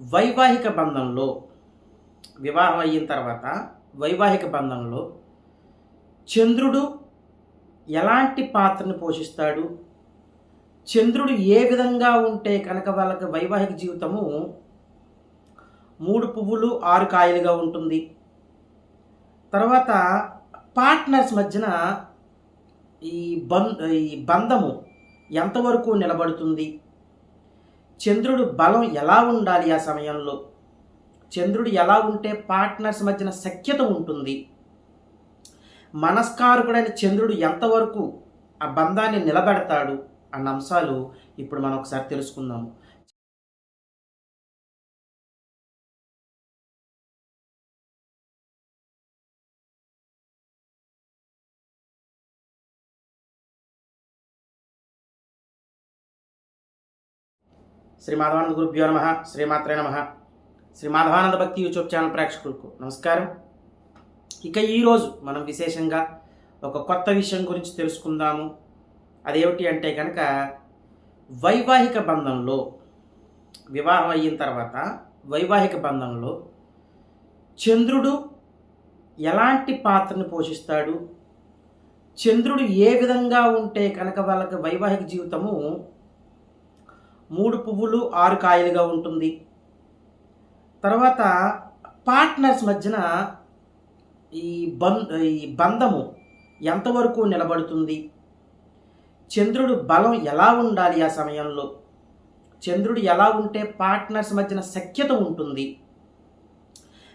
వైవాహిక బంధంలో వివాహం అయిన తర్వాత వైవాహిక బంధంలో చంద్రుడు ఎలాంటి పాత్రను పోషిస్తాడు? చంద్రుడు ఏ విధంగా ఉంటే కనుక వాళ్ళకి వైవాహిక జీవితము మూడు పువ్వులు ఆరు కాయలుగా ఉంటుంది. తర్వాత పార్ట్నర్స్ మధ్యన ఈ బం ఈ బంధము ఎంతవరకు నిలబడుతుంది? చంద్రుడు బలం ఎలా ఉండాలి ఆ సమయంలో? చంద్రుడు ఎలా ఉంటే పార్ట్నర్స్ మధ్యన సఖ్యత ఉంటుంది? మనస్కారకుడైన చంద్రుడు ఎంతవరకు ఆ బంధాన్ని నిలబెడతాడు? అన్న అంశాలు ఇప్పుడు మనం ఒకసారి తెలుసుకుందాము. శ్రీ మాధవానంద గురుభ్యో నమ. శ్రీమాత్రే నమ. శ్రీ మాధవానంద భక్తి యూట్యూబ్ ఛానల్ ప్రేక్షకులకు నమస్కారం. ఇక ఈరోజు మనం విశేషంగా ఒక కొత్త విషయం గురించి తెలుసుకుందాము. అదేమిటి అంటే కనుక వైవాహిక బంధంలో వివాహం అయిన తర్వాత వైవాహిక బంధంలో చంద్రుడు ఎలాంటి పాత్రను పోషిస్తాడు? చంద్రుడు ఏ విధంగా ఉంటే కనుక వాళ్ళకి వైవాహిక జీవితము మూడు పువ్వులు ఆరు కాయలుగా ఉంటుంది. తర్వాత పార్ట్నర్స్ మధ్యన ఈ బం ఈ బంధము ఎంతవరకు నిలబడుతుంది? చంద్రుడు బలం ఎలా ఉండాలి ఆ సమయంలో? చంద్రుడు ఎలా ఉంటే పార్ట్నర్స్ మధ్యన సఖ్యత ఉంటుంది?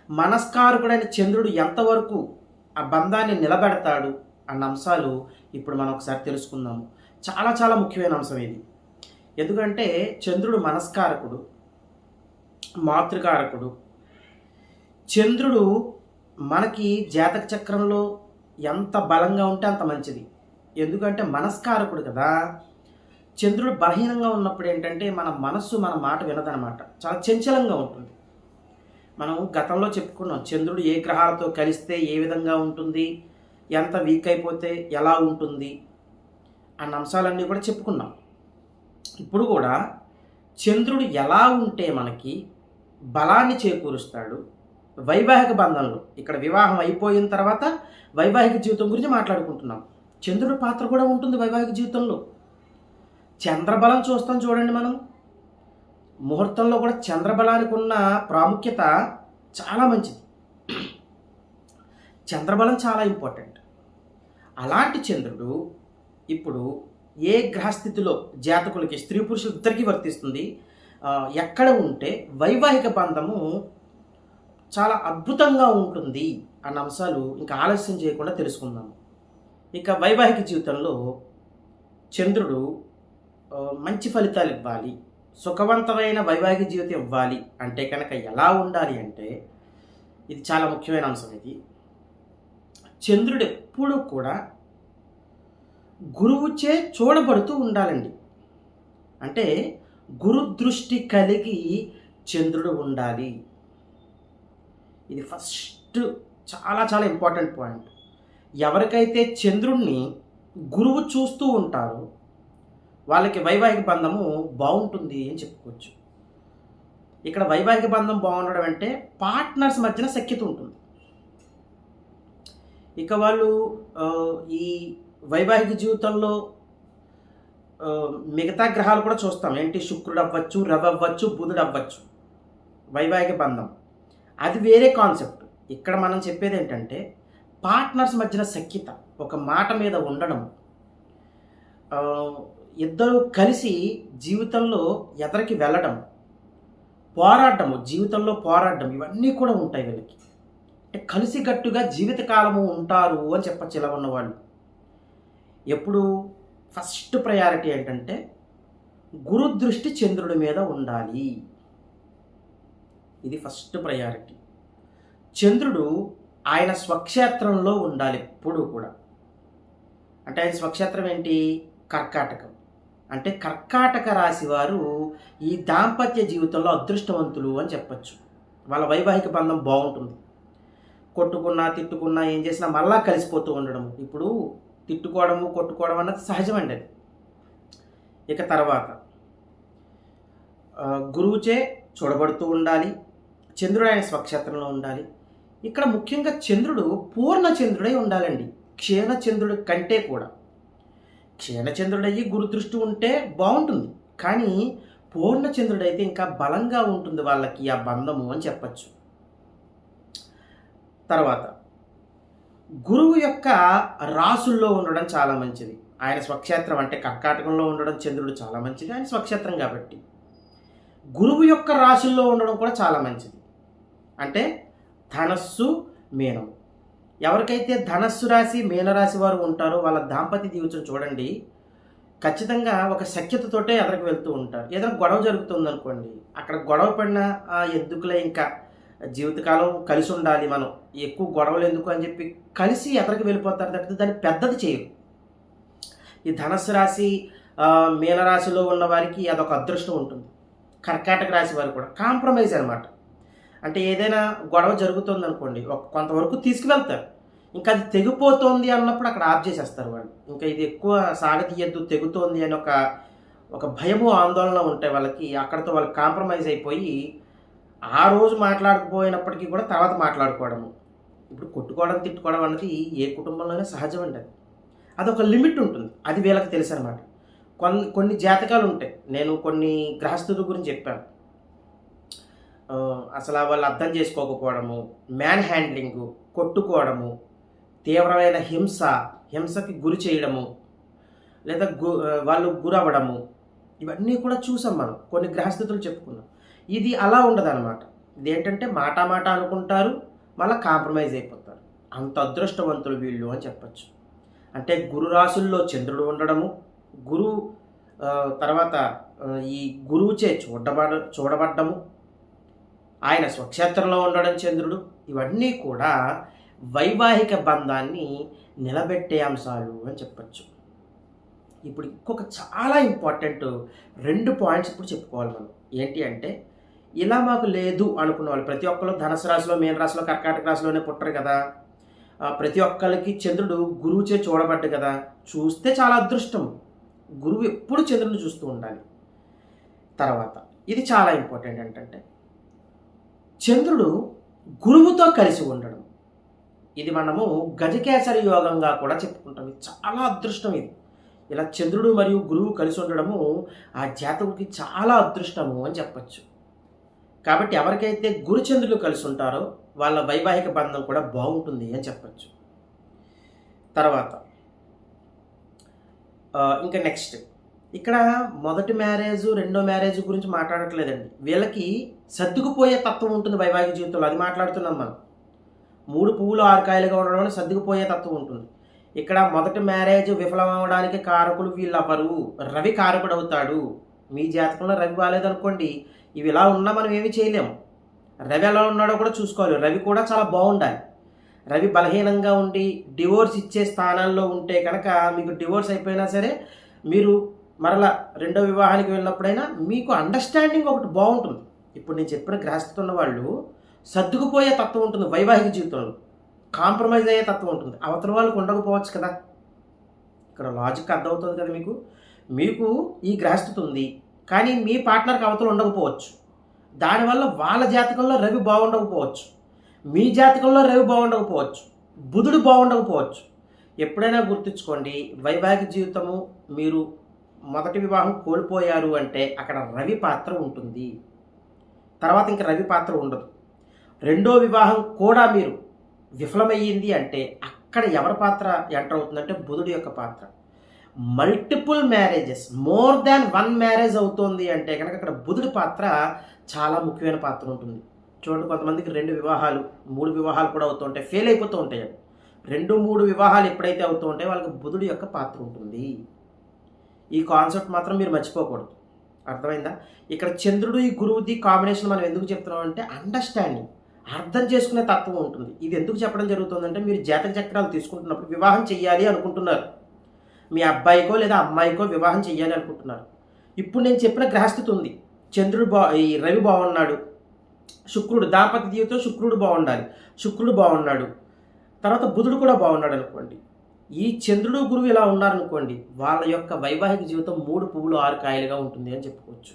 మనస్కారకుడైన చంద్రుడు ఎంతవరకు ఆ బంధాన్ని నిలబెడతాడు? అన్న అంశాలు ఇప్పుడు మనం ఒకసారి తెలుసుకుందాము. చాలా చాలా ముఖ్యమైన అంశం ఇది. ఎందుకంటే చంద్రుడు మనస్కారకుడు మాతృకారకుడు. చంద్రుడు మనకి జాతక చక్రంలో ఎంత బలంగా ఉంటే అంత మంచిది. ఎందుకంటే మనస్కారకుడు కదా. చంద్రుడు బలహీనంగా ఉన్నప్పుడు ఏంటంటే మన మనస్సు మన మాట వినదనమాట చాలా చంచలంగా ఉంటుంది. మనం గతంలో చెప్పుకున్నాం చంద్రుడు ఏ గ్రహాలతో కలిస్తే ఏ విధంగా ఉంటుంది ఎంత వీక్ అయిపోతే ఎలా ఉంటుంది అన్న అంశాలన్నీ కూడా చెప్పుకున్నాం. ఇప్పుడు కూడా చంద్రుడు ఎలా ఉంటే మనకి బలాన్ని చేకూరుస్తాడు? వైవాహిక బంధంలో. ఇక్కడ వివాహం అయిపోయిన తర్వాత వైవాహిక జీవితం గురించి మాట్లాడుకుంటున్నాం. చంద్రుడి పాత్ర కూడా ఉంటుంది వైవాహిక జీవితంలో. చంద్రబలం చూస్తాం చూడండి మనం. ముహూర్తంలో కూడా చంద్రబలానికి ఉన్న ప్రాముఖ్యత చాలా మంచిది. చంద్రబలం చాలా ఇంపార్టెంట్. అలాంటి చంద్రుడు ఇప్పుడు ఏ గ్రహస్థితిలో జాతకులకి స్త్రీ పురుషులు ఇద్దరికీ వర్తిస్తుంది? ఎక్కడ ఉంటే వైవాహిక బంధము చాలా అద్భుతంగా ఉంటుంది అన్న అంశాలు ఇంకా ఆలస్యం చేయకుండా తెలుసుకుందాము ఇక వైవాహిక జీవితంలో చంద్రుడు మంచి ఫలితాలు ఇవ్వాలి. సుఖవంతమైన వైవాహిక జీవితం ఇవ్వాలి అంటే కనుక ఎలా ఉండాలి అంటే ఇది చాలా ముఖ్యమైన అంశం ఇది. చంద్రుడు ఎప్పుడూ కూడా గురువుచే చూడబడుతూ ఉండాలండి. అంటే గురు దృష్టి కలిగి చంద్రుడు ఉండాలి. ఇది ఫస్ట్ చాలా చాలా ఇంపార్టెంట్ పాయింట్. ఎవరికైతే చంద్రుణ్ణి గురువు చూస్తూ ఉంటారో వాళ్ళకి వైవాహిక బంధము బాగుంటుంది అని చెప్పుకోవచ్చు. ఇక్కడ వైవాహిక బంధం బాగుండడం అంటే పార్ట్నర్స్ మధ్యన సఖ్యత ఉంటుంది. ఇక వాళ్ళు ఈ వైవాహిక జీవితంలో మిగతా గ్రహాలు కూడా చూస్తాం. ఏంటి? శుక్రుడు అవ్వచ్చు రవి అవ్వచ్చు బుధుడు అవ్వచ్చు వైవాహిక బంధం. అది వేరే కాన్సెప్ట్. ఇక్కడ మనం చెప్పేది ఏంటంటే పార్ట్నర్స్ మధ్యన సఖ్యత. ఒక మాట మీద ఉండడం. ఇద్దరు కలిసి జీవితంలో ఎదరికి వెళ్ళడం. పోరాడము జీవితంలో పోరాడడం ఇవన్నీ కూడా ఉంటాయి వీళ్ళకి. అంటే కలిసికట్టుగా జీవితకాలము ఉంటారు అని చెప్పచ్చు ఇలా ఉన్నవాళ్ళు. ఎప్పుడు ఫస్ట్ ప్రయారిటీ ఏంటంటే గురు దృష్టి చంద్రుడి మీద ఉండాలి. ఇది ఫస్ట్ ప్రయారిటీ. చంద్రుడు ఆయన స్వక్షేత్రంలో ఉండాలి ఎప్పుడు కూడా. అంటే ఆయన స్వక్షేత్రం ఏంటి? కర్కాటకం. అంటే కర్కాటక రాశి వారు ఈ దాంపత్య జీవితంలో అదృష్టవంతులు అని చెప్పచ్చు. వాళ్ళ వైవాహిక బంధం బాగుంటుంది. కొట్టుకున్నా తిట్టుకున్నా ఏం చేసినా మళ్ళా కలిసిపోతూ ఉండడం. ఇప్పుడు తిట్టుకోవడము కొట్టుకోవడం అన్నది సహజమండి అది. ఇక తర్వాత గురువుచే చూడబడుతూ ఉండాలి చంద్రుడు ఆయన స్వక్షేత్రంలో ఉండాలి. ఇక్కడ ముఖ్యంగా చంద్రుడు పూర్ణ చంద్రుడై ఉండాలండి. క్షీణచంద్రుడి కంటే కూడా. క్షీణచంద్రుడయ్యి గురుదృష్టి ఉంటే బాగుంటుంది. కానీ పూర్ణచంద్రుడైతే ఇంకా బలంగా ఉంటుంది వాళ్ళకి ఆ బంధము అని చెప్పచ్చు. తర్వాత గురువు యొక్క రాసుల్లో ఉండడం చాలా మంచిది. ఆయన స్వక్షేత్రం అంటే కర్కాటకంలో ఉండడం చంద్రుడు చాలా మంచిది. ఆయన స్వక్షేత్రం కాబట్టి గురువు యొక్క రాశుల్లో ఉండడం కూడా చాలా మంచిది. అంటే ధనస్సు మీనం ఎవరికైతే ధనస్సు రాశి మీనరాశి వారు ఉంటారో వాళ్ళ దాంపత్య జీవితం చూడండి. ఖచ్చితంగా ఒక సఖ్యతతోటే ఎదరికి వెళ్తూ ఉంటారు. ఏదైనా గొడవ జరుగుతుంది అనుకోండి అక్కడ గొడవ పడిన ఆ ఎందుకులే ఇంకా జీవితకాలం కలిసి ఉండాలి మనం. ఎక్కువ గొడవలు ఎందుకు అని చెప్పి కలిసి ఎదరికి వెళ్ళిపోతారు తప్పితే దాన్ని పెద్దది చేయరు. ఈ ధనస్సు రాశి మీనరాశిలో ఉన్న వారికి అదొక అదృష్టం ఉంటుంది. కర్కాటక రాశి వారు కూడా కాంప్రమైజ్ అనమాట అంటే ఏదైనా గొడవ జరుగుతుంది అనుకోండి ఒక కొంతవరకు తీసుకువెళ్తారు. ఇంకా అది తెగిపోతోంది అన్నప్పుడు అక్కడ ఆఫ్ చేసేస్తారు వాళ్ళు. ఇంకా ఇది ఎక్కువ సాగతీయద్దు తెగుతోంది అని ఒక ఒక భయము ఆందోళన ఉంటాయి వాళ్ళకి అక్కడతో వాళ్ళు కాంప్రమైజ్ అయిపోయి ఆ రోజు మాట్లాడకపోయినప్పటికీ కూడా తర్వాత మాట్లాడుకోవడము. ఇప్పుడు కొట్టుకోవడం తిట్టుకోవడం అన్నది ఏ కుటుంబంలోనే సహజం అండి అది. అదొక లిమిట్ ఉంటుంది. అది వీళ్ళకి తెలుసు అనమాట కొన్ని కొన్ని జాతకాలు ఉంటాయి. నేను కొన్ని గ్రహస్థుల గురించి చెప్పాను. అసలు వాళ్ళు అర్థం చేసుకోకపోవడము మ్యాన్ హ్యాండ్లింగు కొట్టుకోవడము తీవ్రమైన హింస హింసకి గురి చేయడము లేదా గు వాళ్ళు గురవ్వడము ఇవన్నీ కూడా చూసాం మనం. కొన్ని గ్రహస్థితులు చెప్పుకున్నాం. ఇది అలా ఉండదన్నమాట. ఇదేంటంటే ఇది ఏంటంటే మాట మాట అనుకుంటారు మళ్ళీ కాంప్రమైజ్ అయిపోతారు. అంత అదృష్టవంతులు వీళ్ళు అని చెప్పచ్చు. అంటే గురు రాసుల్లో చంద్రుడు ఉండడము గురు తర్వాత ఈ గురువుచే చూడబడ చూడబడ్డము ఆయన స్వక్షేత్రంలో ఉండడం చంద్రుడు ఇవన్నీ కూడా వైవాహిక బంధాన్ని నిలబెట్టే అంశాలు అని చెప్పచ్చు. ఇప్పుడు ఇంకొక చాలా ఇంపార్టెంట్ రెండు పాయింట్స్ ఇప్పుడు చెప్పుకోవాలి మనం. ఏంటి అంటే ఇలా మాకు లేదు అనుకున్న వాళ్ళు. ప్రతి ఒక్కరు ధనుసు రాశిలో మీన రాశిలో కర్కాటక రాశిలోనే పుట్టరు కదా. ప్రతి ఒక్కరికి చంద్రుడు గురువుచే చూడబడ్డు కదా. చూస్తే చాలా అదృష్టం. గురువు ఎప్పుడు చంద్రుని చూస్తూ ఉండాలి. తర్వాత ఇది చాలా ఇంపార్టెంట్ ఏంటంటే చంద్రుడు గురువుతో కలిసి ఉండడం. ఇది మనము గజకేసరి యోగంగా కూడా చెప్పుకుంటాం. ఇది చాలా అదృష్టం ఇది. ఇలా చంద్రుడు మరియు గురువు కలిసి ఉండడము ఆ జాతకుడికి చాలా అదృష్టము అని చెప్పచ్చు. కాబట్టి ఎవరికైతే గురుచంద్రులు కలిసి ఉంటారో వాళ్ళ వైవాహిక బంధం కూడా బాగుంటుంది అని చెప్పచ్చు. తర్వాత ఇంకా నెక్స్ట్. ఇక్కడ మొదటి మ్యారేజ్ రెండో మ్యారేజ్ గురించి మాట్లాడట్లేదండి. వీళ్ళకి సర్దుకుపోయే తత్వం ఉంటుంది వైవాహిక జీవితంలో అది మాట్లాడుతున్నాం మనం. మూడు పువ్వులు ఆరు కాయలుగా ఉండడం వల్ల సర్దుకుపోయే తత్వం ఉంటుంది. ఇక్కడ మొదటి మ్యారేజ్ విఫలం అవ్వడానికి కారకులు వీళ్ళవ్వరు రవి కారకుడు అవుతాడు మీ జాతకంలో రవి బాగాలేదనుకోండి ఇవి ఇలా ఉన్నా మనం ఏమీ చేయలేము. రవి ఎలా ఉన్నాడో కూడా చూసుకోవాలి. రవి కూడా చాలా బాగుండాలి. రవి బలహీనంగా ఉండి డివోర్స్ ఇచ్చే స్థానాల్లో ఉంటే కనుక మీకు డివోర్స్ అయిపోయినా సరే మీరు మరలా రెండో వివాహానికి వెళ్ళినప్పుడైనా మీకు అండర్స్టాండింగ్ ఒకటి బాగుంటుంది. ఇప్పుడు నేను చెప్పిన గ్రహిస్తున్న ఉన్న వాళ్ళు సర్దుకుపోయే తత్వం ఉంటుంది వైవాహిక జీవితంలో. కాంప్రమైజ్ అయ్యే తత్వం ఉంటుంది. అవతల వాళ్ళకు ఉండకపోవచ్చు కదా. ఇక్కడ లాజిక్ అర్థమవుతుంది కదా మీకు. మీకు ఈ గ్రహస్థితి ఉంది. కానీ మీ పార్ట్నర్కి అవతల ఉండకపోవచ్చు. దానివల్ల వాళ్ళ జాతకంలో రవి బాగుండకపోవచ్చు. మీ జాతకంలో రవి బాగుండకపోవచ్చు. బుధుడు బాగుండకపోవచ్చు. ఎప్పుడైనా గుర్తుంచుకోండి వైవాహిక జీవితము మీరు మొదటి వివాహం కోల్పోయారు అంటే అక్కడ రవి పాత్ర ఉంటుంది. తర్వాత ఇంకా రవి పాత్ర ఉండదు. రెండో వివాహం కూడా మీరు విఫలమయ్యింది అంటే అక్కడ ఎవరి పాత్ర ఎంటర్ అవుతుందంటే బుధుడి యొక్క పాత్ర. Multiple marriages. More than one marriage అవుతోంది అంటే కనుక అక్కడ బుధుడి పాత్ర చాలా ముఖ్యమైన పాత్ర ఉంటుంది. చూడండి కొంతమందికి రెండు వివాహాలు మూడు వివాహాలు కూడా అవుతూ ఉంటాయి. ఫెయిల్ అయిపోతూ ఉంటాయి. రెండు మూడు వివాహాలు ఎప్పుడైతే అవుతూ ఉంటాయో వాళ్ళకి బుధుడి యొక్క పాత్ర ఉంటుంది. ఈ కాన్సెప్ట్ మాత్రం మీరు మర్చిపోకూడదు. అర్థమైందా? ఇక్కడ చంద్రుడు ఈ గురువుది కాంబినేషన్ మనం ఎందుకు చెప్తున్నాం అంటే అండర్స్టాండింగ్ అర్థం చేసుకునే తత్వం ఉంటుంది. ఇది ఎందుకు చెప్పడం జరుగుతుందంటే మీరు జాతక చక్రాలు తీసుకుంటున్నప్పుడు వివాహం చేయాలి అనుకుంటున్నారు. మీ అబ్బాయికో లేదా అమ్మాయికో వివాహం చేయాలి అనుకుంటున్నారు. ఇప్పుడు నేను చెప్పిన గ్రహస్థితి ఉంది. చంద్రుడు బా ఈ రవి బాగున్నాడు. శుక్రుడు దాంపత్య జీవితం శుక్రుడు బాగుండాలి. శుక్రుడు బాగున్నాడు. తర్వాత బుధుడు కూడా బాగున్నాడు అనుకోండి. ఈ చంద్రుడు గురువు ఇలా ఉన్నారనుకోండి వాళ్ళ యొక్క వైవాహిక జీవితం మూడు పువ్వులు ఆరు కాయలుగా ఉంటుంది అని చెప్పుకోవచ్చు.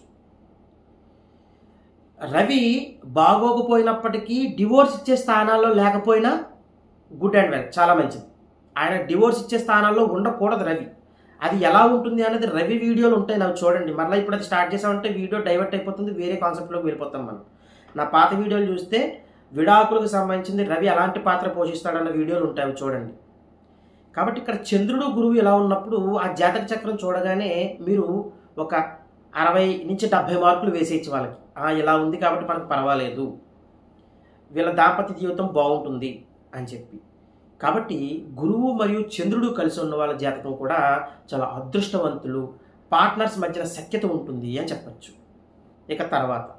రవి బాగోకపోయినప్పటికీ డివోర్స్ ఇచ్చే స్థానాల్లో లేకపోయినా గుడ్ అండ్ వెల్ చాలా మంచిది. ఆయన డివోర్స్ ఇచ్చే స్థానాల్లో ఉండకూడదు రవి. అది ఎలా ఉంటుంది అనేది రవి వీడియోలు ఉంటాయి నాకు చూడండి. మరలా ఇప్పుడు అది స్టార్ట్ చేసామంటే వీడియో డైవర్ట్ అయిపోతుంది వేరే కాన్సెప్ట్లోకి వెళ్ళిపోతాం మనం. నా పాత వీడియోలు చూస్తే విడాకులకు సంబంధించింది రవి ఎలాంటి పాత్ర పోషిస్తాడన్న వీడియోలు ఉంటాయి అవి చూడండి. కాబట్టి ఇక్కడ చంద్రుడు గురువు ఎలా ఉన్నప్పుడు ఆ జాతక చక్రం చూడగానే మీరు ఒక అరవై నుంచి డెబ్భై మార్కులు వేసేయచ్చు వాళ్ళకి. ఇలా ఉంది కాబట్టి మనకు పర్వాలేదు. వీళ్ళ దాంపత్య జీవితం బాగుంటుంది అని చెప్పి. కాబట్టి గురువు మరియు చంద్రుడు కలిసి ఉన్న వాళ్ళ జాతకం కూడా చాలా అదృష్టవంతులు పార్ట్నర్స్ మధ్యన సఖ్యత ఉంటుంది అని చెప్పచ్చు. ఇక తర్వాత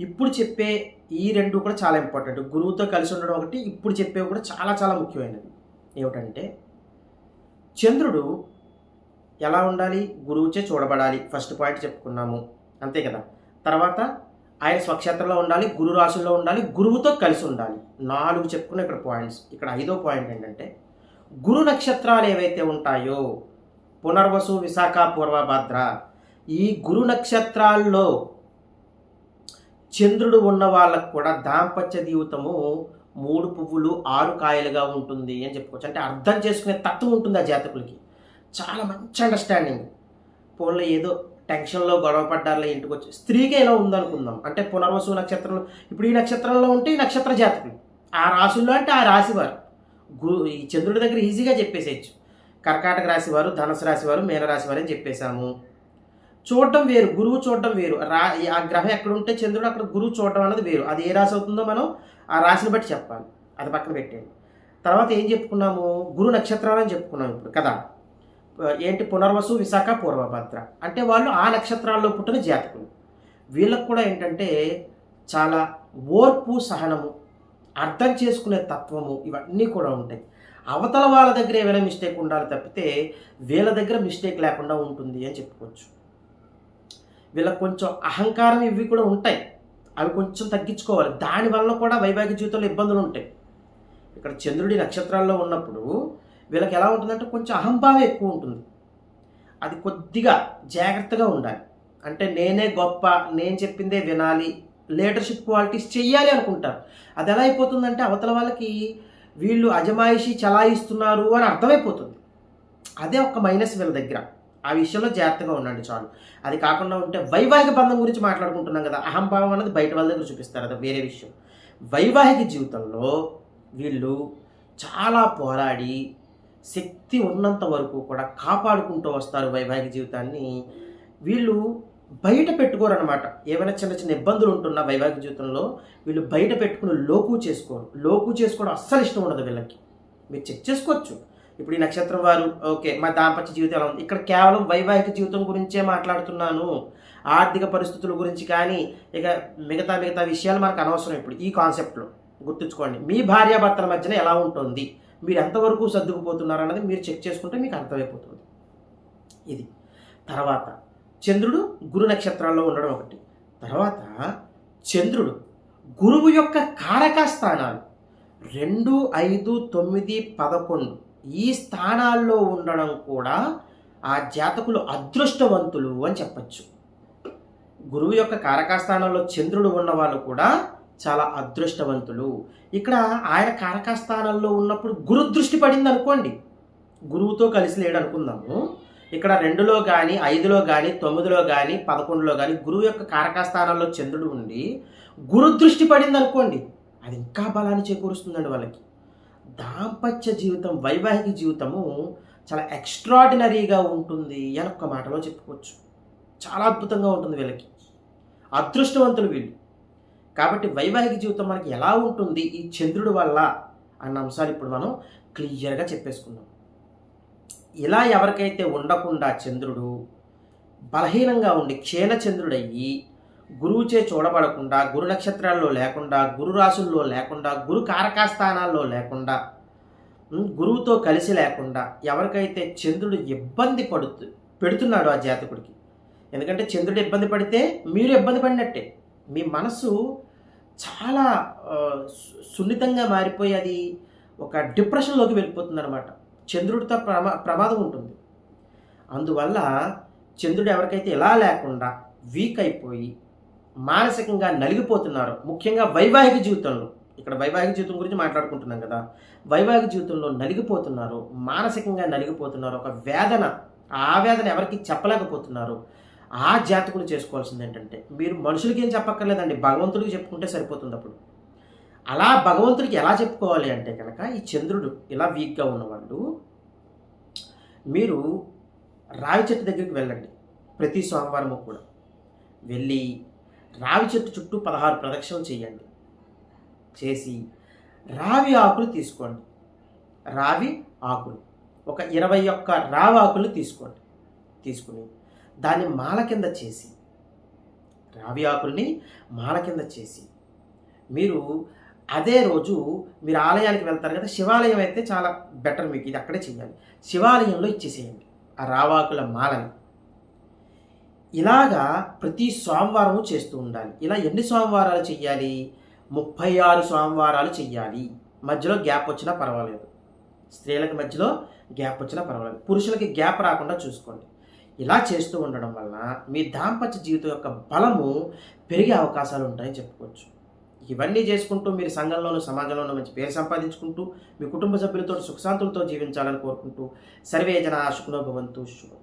ఇప్పుడు చెప్పే ఈ రెండు కూడా చాలా ఇంపార్టెంట్ గురువుతో కలిసి ఉండడం ఒకటి ఇప్పుడు చెప్పేవి కూడా చాలా చాలా ముఖ్యమైనవి. ఏమిటంటే చంద్రుడు ఎలా ఉండాలి? గురువుచే చూడబడాలి. ఫస్ట్ పాయింట్ చెప్పుకున్నాము. అంతే కదా? తర్వాత ఆయన స్వక్షేత్రంలో ఉండాలి గురు రాశుల్లో ఉండాలి గురువుతో కలిసి ఉండాలి. నాలుగు చెప్పుకున్న ఇక్కడ పాయింట్స్ ఇక్కడ ఐదో పాయింట్ ఏంటంటే గురు నక్షత్రాలు ఏవైతే ఉంటాయో పునర్వసు విశాఖ పూర్వభద్ర ఈ గురు నక్షత్రాల్లో చంద్రుడు ఉన్న వాళ్ళకు కూడా దాంపత్య జీవితము మూడు పువ్వులు ఆరు కాయలుగా ఉంటుంది అని చెప్పుకోవచ్చు. అంటే అర్థం చేసుకునే తత్వం ఉంటుంది ఆ జాతకులకి. చాలా మంచి అండర్స్టాండింగ్ ఫోన్లో ఏదో టెన్షన్లో గొడవ పడ్డారులే ఇంటికి వచ్చి స్త్రీకే ఇలా ఉందనుకుందాం. అంటే పునర్వసు నక్షత్రంలో ఇప్పుడు ఈ నక్షత్రంలో ఉంటే ఈ నక్షత్ర జాతకులు ఆ రాశుల్లో అంటే ఆ రాశి వారు గురు ఈ చంద్రుడి దగ్గర ఈజీగా చెప్పేసేయచ్చు. కర్కాటక రాశి వారు ధనుసు రాశి వారు మీనరాశి వారు అని చెప్పేశాము. చూడటం వేరు గురువు చూడటం వేరు. రా ఆ గ్రహం ఎక్కడ ఉంటే చంద్రుడు అక్కడ గురువు చూడటం అన్నది వేరు. అది ఏ రాశి అవుతుందో మనం ఆ రాశిని బట్టి చెప్పాలి. అది పక్కన పెట్టేయండి. తర్వాత ఏం చెప్పుకున్నాము? గురు నక్షత్రాలు అని చెప్పుకున్నాం ఇప్పుడు. కదా? ఏంటి పునర్వసు విశాఖ పూర్వభద్ర. అంటే వాళ్ళు ఆ నక్షత్రాల్లో పుట్టిన జాతకులు. వీళ్ళకు కూడా ఏంటంటే చాలా ఓర్పు సహనము అర్థం చేసుకునే తత్వము ఇవన్నీ కూడా ఉంటాయి. అవతల వాళ్ళ దగ్గర ఏమైనా మిస్టేక్ ఉండాలి తప్పితే వీళ్ళ దగ్గర మిస్టేక్ లేకుండా ఉంటుంది అని చెప్పుకోవచ్చు. వీళ్ళకి కొంచెం అహంకారం ఇవి కూడా ఉంటాయి. అవి కొంచెం తగ్గించుకోవాలి. దానివల్ల కూడా వైవాహిక జీవితంలో ఇబ్బందులు ఉంటాయి. ఇక్కడ చంద్రుడి నక్షత్రాల్లో ఉన్నప్పుడు వీళ్ళకి ఎలా ఉంటుందంటే కొంచెం అహంభావం ఎక్కువ ఉంటుంది. అది కొద్దిగా జాగ్రత్తగా ఉండాలి. అంటే నేనే గొప్ప నేను చెప్పిందే వినాలి లీడర్షిప్ క్వాలిటీస్ చెయ్యాలి అనుకుంటారు. అది ఎలా అయిపోతుందంటే అవతల వాళ్ళకి వీళ్ళు అజమాయిషి చలాయిస్తున్నారు అని అర్థమైపోతుంది. అదే ఒక మైనస్ వీళ్ళ దగ్గర. ఆ విషయంలో జాగ్రత్తగా ఉండండి చాలు. అది కాకుండా ఉంటే వైవాహిక బంధం గురించి మాట్లాడుకుంటున్నాం కదా అహంభావం అనేది బయట వాళ్ళ దగ్గర చూపిస్తారు అది వేరే విషయం. వైవాహిక జీవితంలో వీళ్ళు చాలా పోరాడి శక్తి ఉన్నంత వరకు కూడా కాపాడుకుంటూ వస్తారు వైవాహిక జీవితాన్ని. వీళ్ళు బయట పెట్టుకోరు అనమాట ఏమైనా చిన్న చిన్న ఇబ్బందులు ఉంటున్న వైవాహిక జీవితంలో వీళ్ళు బయట పెట్టుకుని లోకు చేసుకోరు. లోకు చేసుకోవడం అస్సలు ఇష్టం ఉండదు వీళ్ళకి. మీరు చెక్ చేసుకోవచ్చు. ఇప్పుడు ఈ నక్షత్రం వారు ఓకే మా దాంపత్య జీవితం ఎలా ఉంది? ఇక్కడ కేవలం వైవాహిక జీవితం గురించే మాట్లాడుతున్నాను. ఆర్థిక పరిస్థితుల గురించి కానీ ఇక మిగతా మిగతా విషయాలు మనకు అనవసరం ఇప్పుడు ఈ కాన్సెప్ట్లో. గుర్తుంచుకోండి మీ భార్యాభర్తల మధ్యన ఎలా ఉంటుంది? మీరు ఎంతవరకు సర్దుకుపోతున్నారు అన్నది మీరు చెక్ చేసుకుంటే మీకు అర్థమైపోతుంది. ఇది. తర్వాత చంద్రుడు గురు నక్షత్రాల్లో ఉండడం ఒకటి. తర్వాత చంద్రుడు గురువు యొక్క కారక స్థానాలు రెండు ఐదు తొమ్మిది పదకొండు ఈ స్థానాల్లో ఉండడం కూడా ఆ జాతకులు అదృష్టవంతులు అని చెప్పచ్చు. గురువు యొక్క కారకస్థానంలో చంద్రుడు ఉన్న వాళ్ళు కూడా చాలా అదృష్టవంతులు. ఇక్కడ ఆయన కారకస్థానంలో ఉన్నప్పుడు గురు దృష్టి పడింది అనుకోండి గురువుతో కలిసి లేడు అనుకుందాము ఇక్కడ రెండులో కానీ ఐదులో కానీ తొమ్మిదిలో కానీ పదకొండులో కానీ గురువు యొక్క కారకస్థానంలో చంద్రుడు ఉండి గురు దృష్టి పడింది అనుకోండి అది ఇంకా బలాన్ని చేకూరుస్తుందండి వాళ్ళకి. దాంపత్య జీవితం వైవాహిక జీవితము చాలా ఎక్స్ట్రాడినరీగా ఉంటుంది అని ఒక్క మాటలో చెప్పుకోవచ్చు. చాలా అద్భుతంగా ఉంటుంది వీళ్ళకి. అదృష్టవంతులు వీళ్ళు. కాబట్టి వైవాహిక జీవితం మనకి ఎలా ఉంటుంది? ఈ చంద్రుడి వల్ల అన్న అంశాలు ఇప్పుడు మనం క్లియర్గా చెప్పేసుకున్నాం ఇలా ఎవరికైతే ఉండకుండా చంద్రుడు బలహీనంగా ఉండి క్షీణచంద్రుడయ్యి గురువుచే చూడబడకుండా గురు నక్షత్రాల్లో లేకుండా గురు రాసుల్లో లేకుండా గురు కారకాస్థానాల్లో లేకుండా గురువుతో కలిసి లేకుండా ఎవరికైతే చంద్రుడు ఇబ్బంది పడుతు పెడుతున్నాడు ఆ జాతకుడికి. ఎందుకంటే చంద్రుడు ఇబ్బంది పడితే మీరు ఇబ్బంది పడినట్టే. మీ మనసు చాలా సు- సున్నితంగా మారిపోయి అది ఒక డిప్రెషన్లోకి వెళ్ళిపోతుంది అనమాట చంద్రుడితో ప్రమా ప్రమాదం ఉంటుంది. అందువల్ల చంద్రుడు ఎవరికైతే ఇలా లేకుండా వీక్ అయిపోయి మానసికంగా నలిగిపోతున్నారు ముఖ్యంగా వైవాహిక జీవితంలో ఇక్కడ వైవాహిక జీవితం గురించి మాట్లాడుకుంటున్నాం కదా వైవాహిక జీవితంలో నలిగిపోతున్నారు మానసికంగా నలిగిపోతున్నారు ఒక వేదన ఆ వేదన ఎవరికి చెప్పలేకపోతున్నారు ఆ జాతకులు చేసుకోవాల్సింది ఏంటంటే మీరు మనుషులకి ఏం చెప్పక్కర్లేదండి భగవంతుడికి చెప్పుకుంటే సరిపోతుంది అప్పుడు. అలా భగవంతుడికి ఎలా చెప్పుకోవాలి అంటే కనుక ఈ చంద్రుడు ఇలా వీక్గా ఉన్నవాళ్ళు మీరు రావి చెట్టు దగ్గరికి వెళ్ళండి ప్రతి సోమవారం కూడా. వెళ్ళి రావి చెట్టు చుట్టూ పదహారు ప్రదక్షిణలు చేయండి. చేసి రావి ఆకులు తీసుకోండి. రావి ఆకులు. ఒక ఇరవై ఒక్క రావి ఆకులు తీసుకోండి. తీసుకుని దాన్ని మాల కింద చేసి రావి ఆకుల్ని మాల కింద చేసి మీరు అదే రోజు మీరు ఆలయానికి వెళ్తారు కదా శివాలయం అయితే చాలా బెటర్ మీకు ఇది అక్కడే చేయాలి శివాలయంలో ఇచ్చేసేయండి ఆ రావాకుల మాలని. ఇలాగా ప్రతి సోమవారము చేస్తూ ఉండాలి. ఇలా ఎన్ని సోమవారాలు చెయ్యాలి? ముప్పై ఆరు సోమవారాలు చెయ్యాలి. మధ్యలో గ్యాప్ వచ్చినా పర్వాలేదు. స్త్రీలకి మధ్యలో గ్యాప్ వచ్చినా పర్వాలేదు. పురుషులకి గ్యాప్ రాకుండా చూసుకోండి. ఇలా చేస్తూ ఉండడం వలన మీ దాంపత్య జీవితం యొక్క బలము పెరిగే అవకాశాలు ఉంటాయని చెప్పుకోవచ్చు. ఇవన్నీ చేసుకుంటూ మీరు సంఘంలోనూ సమాజంలోనూ మంచి పేరు సంపాదించుకుంటూ మీ కుటుంబ సభ్యులతో సుఖశాంతులతో జీవించాలని కోరుకుంటూ సర్వే జన శుకునో భవంతు శుభం.